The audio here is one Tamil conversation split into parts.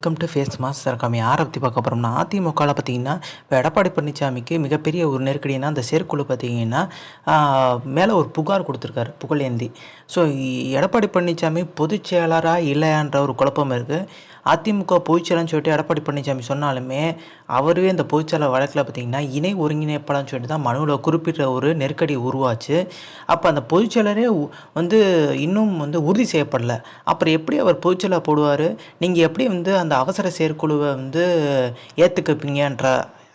வெல்கம் டு ஃபேஸ் மாஸ்டர் கம்மி யாரை பற்றி பார்க்க போகிறோம்னா அதிமுகவில் பார்த்தீங்கன்னா இப்போ எடப்பாடி பழனிசாமிக்கு மிகப்பெரிய ஒரு நெருக்கடினா அந்த செயற்குழு பார்த்தீங்கன்னா மேலே ஒரு புகார் கொடுத்துருக்காரு புகழேந்தி ஸோ எடப்பாடி பழனிசாமி பொதுச் செயலராக இல்லையான்ற ஒரு குழப்பம் இருக்குது அதிமுக பொதுச்செயலர்னு சொல்லிட்டு எடப்பாடி பழனிசாமி சொன்னாலுமே அவரே இந்த பொதுச்செயலர் வழக்கில் பார்த்தீங்கன்னா இணை ஒருங்கிணைப்பாளர்னு சொல்லிட்டு தான் மனுவில் குறிப்பிட்ட ஒரு நெருக்கடி உருவாச்சு. அப்போ அந்த பொதுச்செயலரே வந்து இன்னும் வந்து உறுதி செய்யப்படல. அப்புறம் எப்படி அவர் பொதுச்செயலர் போடுவார்? நீங்கள் எப்படி வந்து அந்த அவசர செயற்குழுவை வந்து ஏற்றுக்குப்பீங்கன்ற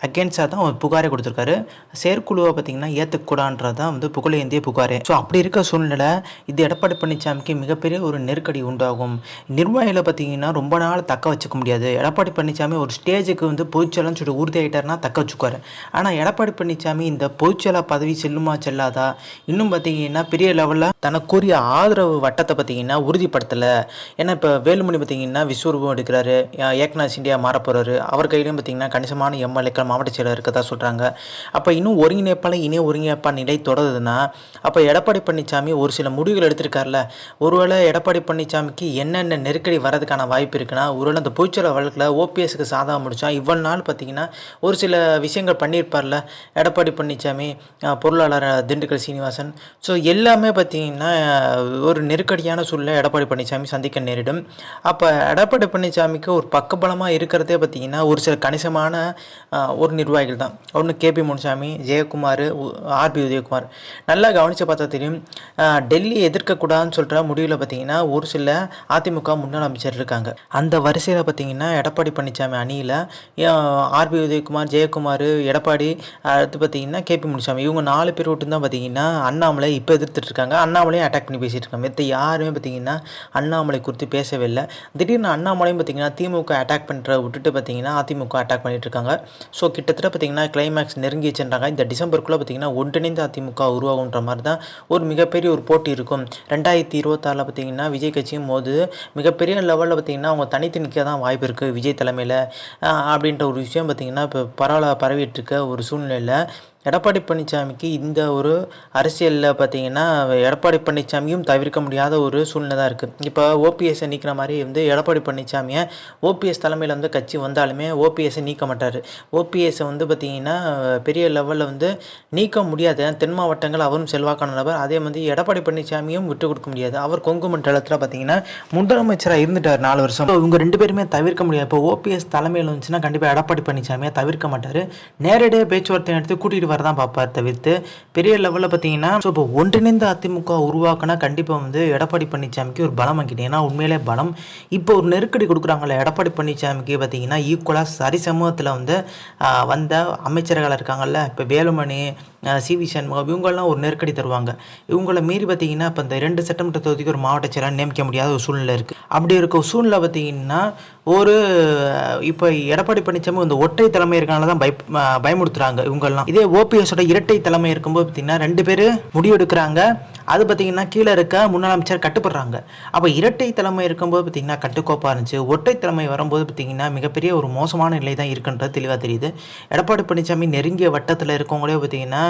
அகேன்ஸ்டாக தான் ஒரு புகாரே கொடுத்துருக்காரு. செயற்குழுவை பார்த்தீங்கன்னா ஏற்றுக்கூடான்றது தான் வந்து புகழேந்திய புகாரே. ஸோ அப்படி இருக்க சூழ்நிலை இது எடப்பாடி பழனிசாமிக்கு மிகப்பெரிய ஒரு நெருக்கடி உண்டாகும். நிர்வாகிகளை பார்த்தீங்கன்னா ரொம்ப நாள் தக்க வச்சுக்க முடியாது. எடப்பாடி பழனிசாமி ஒரு ஸ்டேஜுக்கு வந்து பொதுச்செயலர்னு சொல்லிட்டு உறுதி ஆகிட்டார்னா தக்க வச்சுக்குவார். ஆனால் எடப்பாடி பழனிசாமி இந்த பொதுச்செயலாக பதவி செல்லுமா செல்லாதா? இன்னும் பார்த்தீங்கன்னா பெரிய லெவலில் தனக்குரிய ஆதரவு வட்டத்தை பார்த்தீங்கன்னா உறுதிப்படுத்தலை. ஏன்னா இப்போ வேலுமணி பார்த்தீங்கன்னா விஸ்வரூபம் எடுக்கிறாரு. ஏக்நாத் சிண்டியா மாற போகிறாரு அவர் கையிலையும் பார்த்தீங்கன்னா கணிசமான எம்எல்ஏக்கள் மாவட்ட செயலர் இருக்கதா சொல்கிறாங்க அப்போ இன்னும் ஒருங்கிணைப்பாளர் இணை ஒருங்கிணைப்பா நிலை தொடருதுன்னா அப்போ எடப்பாடி பழனிசாமி ஒரு சில முடிவுகள் எடுத்திருக்காருல்ல. ஒருவேளை எடப்பாடி பழனிசாமிக்கு என்னென்ன நெருக்கடி வரதுக்கான வாய்ப்பு இருக்குன்னா ஒருவேளை அந்த பூச்சல வழக்கில் ஓபிஎஸ்க்கு சாதகம் முடிச்சா இவ்வளவு நாள் பார்த்தீங்கன்னா ஒரு சில விஷயங்கள் பண்ணியிருப்பார்ல எடப்பாடி பழனிசாமி பொருளாளர் திண்டுக்கல் சீனிவாசன். ஸோ எல்லாமே பார்த்தீங்கன்னா ஒரு நெருக்கடியான சூழ்நிலை எடப்பாடி பழனிசாமி சந்திக்க நேரிடும். அப்போ எடப்பாடி பழனிசாமிக்கு ஒரு பக்கபலமாக இருக்கிறதே பார்த்தீங்கன்னா ஒரு சில கணிசமான ஒரு நிர்வாகிகள் தான். ஒன்று K P Munusamy Jayakumar R P Udhayakumar. நல்லா கவனித்து பார்த்தா தெரியும் டெல்லி எதிர்க்கக்கூடாதுன்னு சொல்கிற முடிவில் பார்த்தீங்கன்னா ஒரு சில அதிமுக முன்னாள் அமைச்சர் இருக்காங்க. அந்த வரிசையில் பார்த்தீங்கன்னா எடப்பாடி பழனிசாமி அணியில் ஆர்பி உதயகுமார் ஜெயக்குமார் எடப்பாடி அடுத்து பார்த்தீங்கன்னா கேபி முனுசாமி. இவங்க நாலு பேர் மட்டும் தான் பார்த்தீங்கன்னா அண்ணாமலை இப்போ எதிர்த்துட்டு இருக்காங்க. அண்ணாமலையும் அட்டாக் பண்ணி பேசிட்டு இருக்காங்க. மற்ற யாருமே பார்த்தீங்கன்னா அண்ணாமலை குறித்து பேசவே இல்லை. திடீர்னு அண்ணாமலையும் பார்த்தீங்கன்னா திமுக அட்டாக் பண்ணுற விட்டுட்டு பார்த்தீங்கன்னா அதிமுக அட்டாக் பண்ணிட்டு இருக்காங்க. ஸோ கிட்டத்தட்ட பார்த்தீங்கன்னா கிளைமேக்ஸ் நெருங்கிச்சுன்றாங்க இந்த டிசம்பருக்குள்ளே பார்த்தீங்கன்னா ஒன்றிணைந்த அதிமுக உருவாகுன்ற மாதிரி தான் ஒரு மிகப்பெரிய ஒரு போட்டி இருக்கும். ரெண்டாயிரத்தி இருபத்தாறில் பார்த்தீங்கன்னா விஜய் கட்சியும் போது மிகப்பெரிய லெவலில் பார்த்தீங்கன்னா அவங்க தனித்து நிற்க தான் வாய்ப்பு இருக்குது விஜய் தலைமையில். அப்படின்ற ஒரு விஷயம் பார்த்தீங்கன்னா இப்போ பரவாயில்ல பரவிட்டு இருக்க ஒரு சூழ்நிலையில் எடப்பாடி பழனிசாமிக்கு இந்த ஒரு அரசியலில் பார்த்தீங்கன்னா எடப்பாடி பழனிசாமியும் தவிர்க்க முடியாத ஒரு சூழ்நிலை தான் இருக்குது இப்போ ஓபிஎஸ்ஸை நீக்கிற மாதிரி வந்து எடப்பாடி பழனிசாமியை ஓபிஎஸ் தலைமையில் வந்து கட்சி வந்தாலுமே ஓபிஎஸ்ஸை நீக்க மாட்டார். ஓபிஎஸ்ஸை வந்து பார்த்தீங்கன்னா பெரிய லெவலில் வந்து நீக்க முடியாது தென் மாவட்டங்கள் அவரும் செல்வாக்கான நபர். அதே மாதிரி எடப்பாடி பழனிசாமியும் விட்டு கொடுக்க முடியாது. அவர் கொங்கு மண்டலத்தில் பார்த்தீங்கன்னா முதலமைச்சராக இருந்துட்டார் நாலு வருஷம். இவங்க ரெண்டு பேருமே தவிர்க்க முடியாது. இப்போ ஓபிஎஸ் தலைமையில் வந்துச்சுன்னா கண்டிப்பாக எடப்பாடி பழனிசாமியை தவிர்க்க மாட்டார். நேரடியாக பேச்சுவார்த்தை நடத்தி கூட்டிகிட்டு தான் பார்ப்பார் தவிர்த்து பெரிய லெவலில் பார்த்தீங்கன்னா ஸோ இப்போ ஒன்றிணைந்த அதிமுக உருவாக்கினா கண்டிப்பாக வந்து எடப்பாடி பழனிசாமிக்கு ஒரு பலம் வாங்கிட்டு ஏன்னா உண்மையிலே பலம். இப்போ ஒரு நெருக்கடி கொடுக்குறாங்கல்ல எடப்பாடி பழனிசாமிக்கு பார்த்தீங்கன்னா ஈக்குவலாக சரி சமூகத்தில் வந்து வந்த அமைச்சர்கள் இருக்காங்கல்ல இப்போ வேலுமணி சி வி சண்முகம் இவங்கெல்லாம் ஒரு நெருக்கடி தருவாங்க. இவங்கள மீறி பார்த்தீங்கன்னா இப்போ இந்த ரெண்டு சட்டமன்ற தொகுதிக்கு ஒரு மாவட்ட செயலாளர் நியமிக்க முடியாத ஒரு சூழ்நிலை இருக்குது அப்படி இருக்க ஒரு சூழ்நிலை பார்த்தீங்கன்னா ஒரு இப்போ எடப்பாடி பழனிசாமி இந்த ஒற்றை தலைமை இருக்கனால தான் பய அஹ், பயமுறுத்துறாங்க இவங்கெல்லாம். இதே ஓ ஓபிஎஸோட இரட்டை தலைமை இருக்கும்போது பார்த்தீங்கன்னா ரெண்டு பேர் முடிவெடுக்கிறாங்க. அது பார்த்தீங்கன்னா கீழே இருக்க முன்னாள் அமைச்சர் கட்டுப்படுறாங்க. அப்போ இரட்டை தலைமை இருக்கும்போது பார்த்தீங்கன்னா கட்டுக்கோப்பாக இருந்துச்சு. ஒற்றை தலைமை வரும்போது பார்த்தீங்கன்னா மிகப்பெரிய ஒரு மோசமான நிலை தான் இருக்குன்றது தெளிவாக தெரியுது. எடப்பாடி பழனிசாமி நெருங்கிய வட்டத்தில் இருக்கவங்களே பார்த்தீங்கன்னா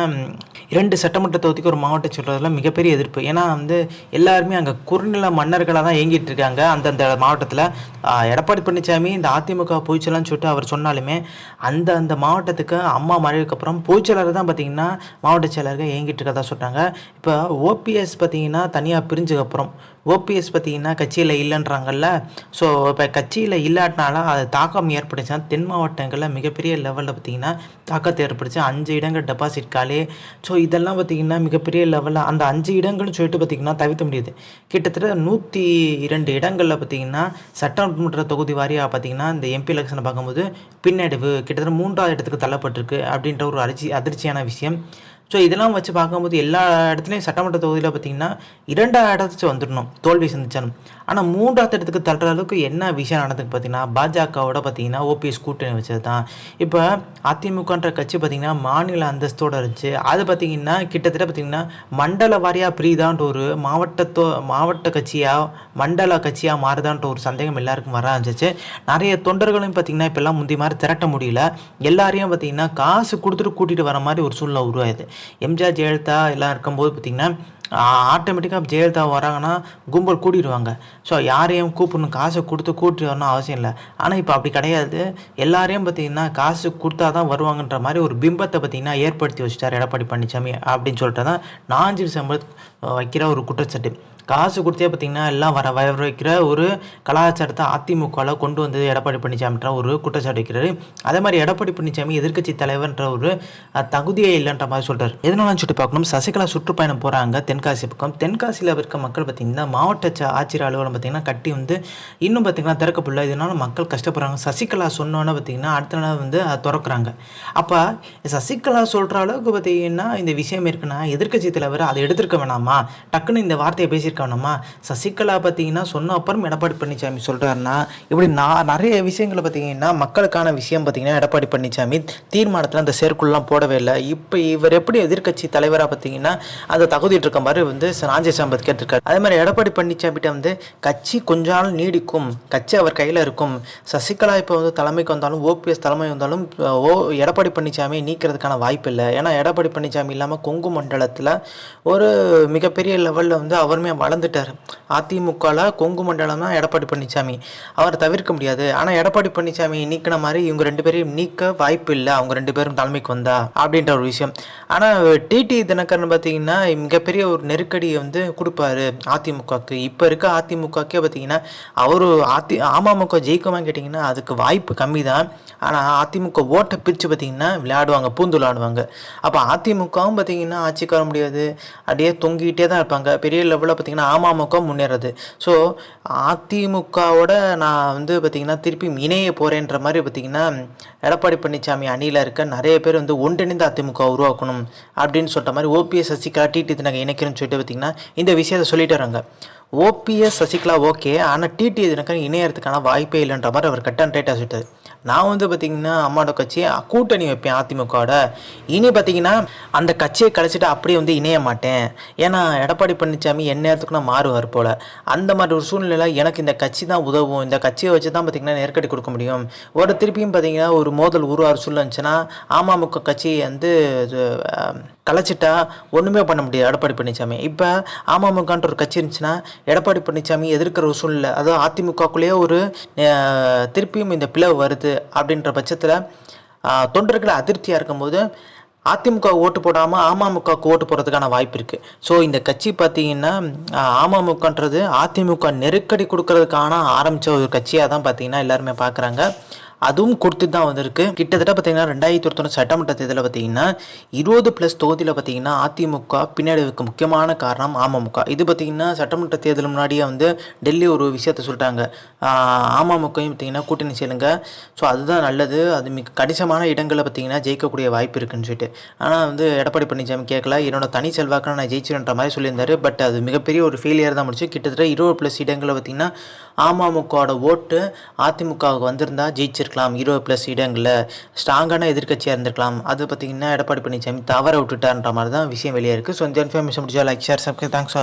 இரண்டு சட்டமன்ற தொகுதிக்கு ஒரு மாவட்டம் சொல்கிறதுல மிகப்பெரிய எதிர்ப்பு. ஏன்னா வந்து எல்லாருமே அங்கே குறுநில மன்னர்களாக தான் இயங்கிட்டு இருக்காங்க அந்தந்த மாவட்டத்தில். எடப்பாடி பழனிசாமி இந்த அதிமுக பொய்ச்சலான்னு சொல்லிட்டு அவர் சொன்னாலுமே அந்த அந்த மாவட்டத்துக்கு அம்மா மறைவுக்கு அப்புறம் பொய்ச்சலாளர் தான் பார்த்தீங்கன்னா மாவட்ட செயலர்கள் இயங்கிட்டு இருக்கதா சொல்கிறாங்க இப்போ ஓபிஎஸ் பார்த்தீங்கன்னா தனியாக பிரிஞ்சதுக்கப்புறம் ஓபிஎஸ் பார்த்தீங்கன்னா கட்சியில் இல்லைன்றாங்கல்ல. ஸோ இப்போ கட்சியில் இல்லாட்டினால அது தாக்கம் ஏற்பட்டுச்சுன்னா தென் மாவட்டங்களில் மிகப்பெரிய லெவலில் பார்த்தீங்கன்னா தாக்கத்தை ஏற்படுச்சு அஞ்சு இடங்கள் டெபாசிட் காலி. ஸோ இதெல்லாம் பார்த்தீங்கன்னா மிகப்பெரிய லெவலில் அந்த அஞ்சு இடங்கள்னு சொல்லிட்டு பார்த்தீங்கன்னா தவிர்க்க முடியுது. கிட்டத்தட்ட நூற்றி இரண்டு இடங்களில் பார்த்தீங்கன்னா சட்டமன்ற தொகுதி வாரியாக பார்த்தீங்கன்னா இந்த எம்பி எலெக்ஷனை பார்க்கும்போது பின்னடைவு கிட்டத்தட்ட மூன்றாவது இடத்துக்கு தள்ளப்பட்டிருக்கு அப்படின்ற ஒரு அதிர்ச்சி அதிர்ச்சியான விஷயம். ஸோ இதெல்லாம் வச்சு பார்க்கும்போது எல்லா இடத்துலையும் சட்டமன்ற தொகுதியில் பார்த்தீங்கன்னா இரண்டாவது இடத்துக்கு வந்துடணும் தோல்வி சந்திச்சாலும் ஆனால் மூன்றாவது இடத்துக்கு தள்ளுற அளவுக்கு என்ன விஷயம் நடந்துக்கு பார்த்தீங்கன்னா பாஜகவோட பார்த்தீங்கன்னா ஓபிஎஸ் கூட்டணி வச்சது தான் இப்போ அதிமுகன்ற கட்சி பார்த்தீங்கன்னா மாநில அந்தஸ்தோடு இருந்துச்சு. அது பார்த்தீங்கன்னா கிட்டத்தட்ட பார்த்தீங்கன்னா மண்டல வாரியாக பிரிதான்ற ஒரு மாவட்டத்தோ மாவட்ட கட்சியாக மண்டல கட்சியாக மாறுதான்ற ஒரு சந்தேகம் எல்லாருக்கும் வர ஆரம்பிச்சிச்சு. நிறைய தொண்டர்களும் பார்த்தீங்கன்னா இப்போல்லாம் முந்தி மாதிரி திரட்ட முடியல. எல்லாரையும் பார்த்தீங்கன்னா காசு கொடுத்துட்டு கூட்டிகிட்டு வர மாதிரி ஒரு சூழ்நிலை உருவாயுது. எம்ஜிஆர் ஜெயலலிதா எல்லாம் இருக்கும்போது பார்த்திங்கன்னா ஆட்டோமேட்டிக்காக ஜெயலலிதா வராங்கன்னா கும்பல் கூட்டிடுவாங்க. ஸோ யாரையும் கூப்பிடணும் காசை கொடுத்து கூட்டிட்டு வரணும் அவசியம் இல்லை. ஆனால் இப்போ அப்படி கிடையாது. எல்லாரையும் பார்த்தீங்கன்னா காசு கொடுத்தா தான் வருவாங்கன்ற மாதிரி ஒரு பிம்பத்தை பார்த்தீங்கன்னா ஏற்படுத்தி வச்சுட்டார் எடப்பாடி பழனிசாமி அப்படின்னு சொல்லிட்டு தான் நாஞ்சு டிசம்பர் வைக்கிற ஒரு குற்றச்சாட்டு. காசு கொடுத்தே பார்த்தீங்கன்னா எல்லாம் வர வர வைக்கிற ஒரு கலாச்சாரத்தை அதிமுகவில் கொண்டு வந்தது எடப்பாடி பழனிசாமின்ற ஒரு குற்றச்சாட்டு வைக்கிறாரு. அதே மாதிரி எடப்பாடி பழனிசாமி எதிர்க்கட்சி தலைவர்ன்ற ஒரு தகுதியே இல்லைன்ற மாதிரி சொல்கிறார் எதனாலும் சுட்டி பார்க்கணும் சசிகலா சுற்றுப்பயணம் போகிறாங்க தென்காசி பக்கம். தென்காசியில் இருக்க மக்கள் பார்த்தீங்கன்னா மாவட்ட ஆட்சியர் அலுவலகம் பார்த்திங்கன்னா கட்டி வந்து இன்னும் பார்த்தீங்கன்னா திறக்கப்படல இதனால் மக்கள் கஷ்டப்படுறாங்க. சசிகலா சொன்னோன்னே பார்த்தீங்கன்னா அடுத்த நாள் வந்து அதை திறக்கிறாங்க. அப்போ சசிகலா சொல்கிற அளவுக்கு பார்த்தீங்கன்னா இந்த விஷயம் இருக்குன்னா எதிர்க்கட்சி தலைவர் அதை எடுத்திருக்க வேணாமா? டக்குன்னு இந்த வார்த்தையை பேசியிருக்க காணோமா சசிகலா பார்த்தீங்கன்னா சொன்ன அப்புறம் எடப்பாடி பழனிசாமி சொல்கிறாருன்னா இப்படி நான் நிறைய விஷயங்களை பார்த்தீங்கன்னா மக்களுக்கான விஷயம் பார்த்தீங்கன்னா எடப்பாடி பழனிசாமி தீர்மானத்தில் அந்த செயற்குள்ளெலாம் போடவே இல்லை. இப்போ இவர் எப்படி எதிர்க்கட்சி தலைவராக பார்த்தீங்கன்னா அதை தகுதிட்டு இருக்க மாதிரி வந்து ராஜேஷ் சம்பத் கேட்டிருக்காரு. அதே மாதிரி எடப்பாடி பழனிசாமிகிட்ட வந்து கட்சி கொஞ்ச நாள் நீடிக்கும் கட்சி அவர் கையில் இருக்கும். சசிகலா இப்போ வந்து தலைமைக்கு வந்தாலும் ஓபிஎஸ் தலைமை வந்தாலும் ஓ எடப்பாடி பழனிசாமி நீக்கிறதுக்கான வாய்ப்பு இல்லை. ஏன்னா எடப்பாடி பழனிசாமி இல்லாமல் கொங்கு மண்டலத்தில் ஒரு மிகப்பெரிய லெவலில் வந்து அவருமே வளர்ந்துட்டார். அதிமுகவில் கொங்கு மண்டலம் தான் எடப்பாடி பழனிசாமி அவரை தவிர்க்க முடியாது. ஆனால் எடப்பாடி பழனிசாமி நீக்கின மாதிரி இவங்க ரெண்டு பேரையும் நீக்க வாய்ப்பு இல்லை. அவங்க ரெண்டு பேரும் தலைமைக்கு வந்தா அப்படின்ற ஒரு விஷயம். ஆனால் டிடி தினகரன் பார்த்தீங்கன்னா மிகப்பெரிய ஒரு நெருக்கடியை வந்து கொடுப்பாரு அதிமுகவுக்கு. இப்போ இருக்க அதிமுகக்கே பார்த்தீங்கன்னா அவர் அதி அமமுக ஜெயிக்குமான்னு கேட்டிங்கன்னா அதுக்கு வாய்ப்பு கம்மி தான் ஆனால் அதிமுக ஓட்டை பிரித்து பார்த்தீங்கன்னா விளையாடுவாங்க பூந்து விளையாடுவாங்க அப்போ அதிமுகவும் பார்த்தீங்கன்னா ஆட்சிக்கு வர முடியாது. அப்படியே தொங்கிட்டே தான் இருப்பாங்க. பெரிய லெவலில் பார்த்தீங்கன்னா அமமுக முன்னேறது. ஸோ அதிமுகவோட நான் வந்து பார்த்தீங்கன்னா திருப்பி இணைய போகிறேன்ற மாதிரி பார்த்தீங்கன்னா எடப்பாடி பழனிசாமி அணியில் இருக்க நிறைய பேர் வந்து ஒன்றிணைந்த அதிமுக உருவாக்கணும் அப்படின்னு சொல்கிற மாதிரி ஓபிஎஸ் சசிகலா டிடி நாங்கள் இணைக்கிறேன்னு சொல்லிட்டு பார்த்தீங்கன்னா இந்த விஷயத்தை சொல்லிட்டு வராங்க. ஓபிஎஸ் சசிகலா ஓகே ஆனால் டிடி தினகரன் இணையறதுக்கான வாய்ப்பே இல்லைன்ற மாதிரி அவர் கட் அண்ட் ரைட்டாக சொல்லிட்டாரு. நான் வந்து பார்த்திங்கன்னா அம்மாவோட கட்சி கூட்டணி வைப்பேன் அதிமுகவோட. இனி பார்த்தீங்கன்னா அந்த கட்சியை கழிச்சிட்டு அப்படியே வந்து இணைய மாட்டேன். ஏன்னா எடப்பாடி பழனிசாமி என் நேரத்துக்கு நான் மாறுவார் போல். அந்த மாதிரி ஒரு சூழ்நிலையில் எனக்கு இந்த கட்சி தான் உதவும். இந்த கட்சியை வச்சு தான் பார்த்தீங்கன்னா நெருக்கடி கொடுக்க முடியும். ஒரு திருப்பியும் பார்த்தீங்கன்னா ஒரு மோதல் உருவாறு சூழ்நிலை இருந்துச்சுன்னா அமமுக கட்சி வந்து கலைச்சிட்டா ஒன்றுமே பண்ண முடியாது. எடப்பாடி பழனிசாமி இப்போ அமமுகன்ற ஒரு கட்சி இருந்துச்சுன்னா எடப்பாடி பழனிசாமி எதிர்க்கிற ஒரு சூழ்நிலை. அதாவது அதிமுகக்குள்ளேயே ஒரு திருப்பியும் இந்த பிளவு வருது அப்படின்ற பட்சத்தில் தொண்டர்கள் அதிருப்தியாக இருக்கும்போது அதிமுக ஓட்டு போடாமல் அமமுகவுக்கு ஓட்டு போடுறதுக்கான வாய்ப்பு இருக்குது ஸோ இந்த கட்சி பார்த்தீங்கன்னா அமமுகன்றது அதிமுக நெருக்கடி கொடுக்கறதுக்கான ஆரம்பித்த ஒரு கட்சியாக தான் பார்த்தீங்கன்னா எல்லாருமே பார்க்குறாங்க அதுவும் கொடுத்து தான் வந்திருக்கு. கிட்டத்தட்ட பார்த்தீங்கன்னா ரெண்டாயிரத்தி ஒருத்தொன்று சட்டமன்ற தேர்தலில் பார்த்தீங்கன்னா இருபது ப்ளஸ் தொகுதியில் பார்த்தீங்கன்னா அதிமுக பின்னடைவுக்கு முக்கியமான காரணம் அமமுக. இது பார்த்தீங்கன்னா சட்டமன்ற தேர்தல் முன்னாடியே வந்து டெல்லி ஒரு விஷயத்த சொல்லிட்டாங்க. அமமுகையும் பார்த்தீங்கன்னா கூட்டணி சேருங்க. ஸோ அதுதான் நல்லது. அது மிக கணிசமான இடங்களில் பார்த்தீங்கன்னா ஜெயிக்கக்கூடிய வாய்ப்பு இருக்குன்னு சொல்லிட்டு. ஆனால் வந்து எடப்பாடி பழனிசாமி கேட்கல. என்னோட தனி செல்வாக்கில் நான் ஜெயிச்சிருன்ற மாதிரி சொல்லியிருந்தாரு. பட் அது மிகப்பெரிய ஒரு ஃபெயிலியர் தான் முடிச்சு கிட்டத்தட்ட இருபது ப்ளஸ் இடங்களில் பார்த்தீங்கன்னா அமமுகவோட ஓட்டு அதிமுகவுக்கு வந்திருந்தா ஜெயிச்சிருக்கலாம். இருபது ப்ளஸ் இடங்களில் ஸ்ட்ராங்கான எதிர்க்கட்சியாக இருந்திருக்கலாம். அது பார்த்தீங்கன்னா எடப்பாடி பழனிசாமி தவற விட்டுட்டான்ற மாதிரி தான் விஷயம் வெளியே இருக்குது ஸோ இந்த இன்ஃபர்மேஷன் முடிச்சா லைக் ஷேர் சப்ஸ்கிரைப் தேங்க்ஸ்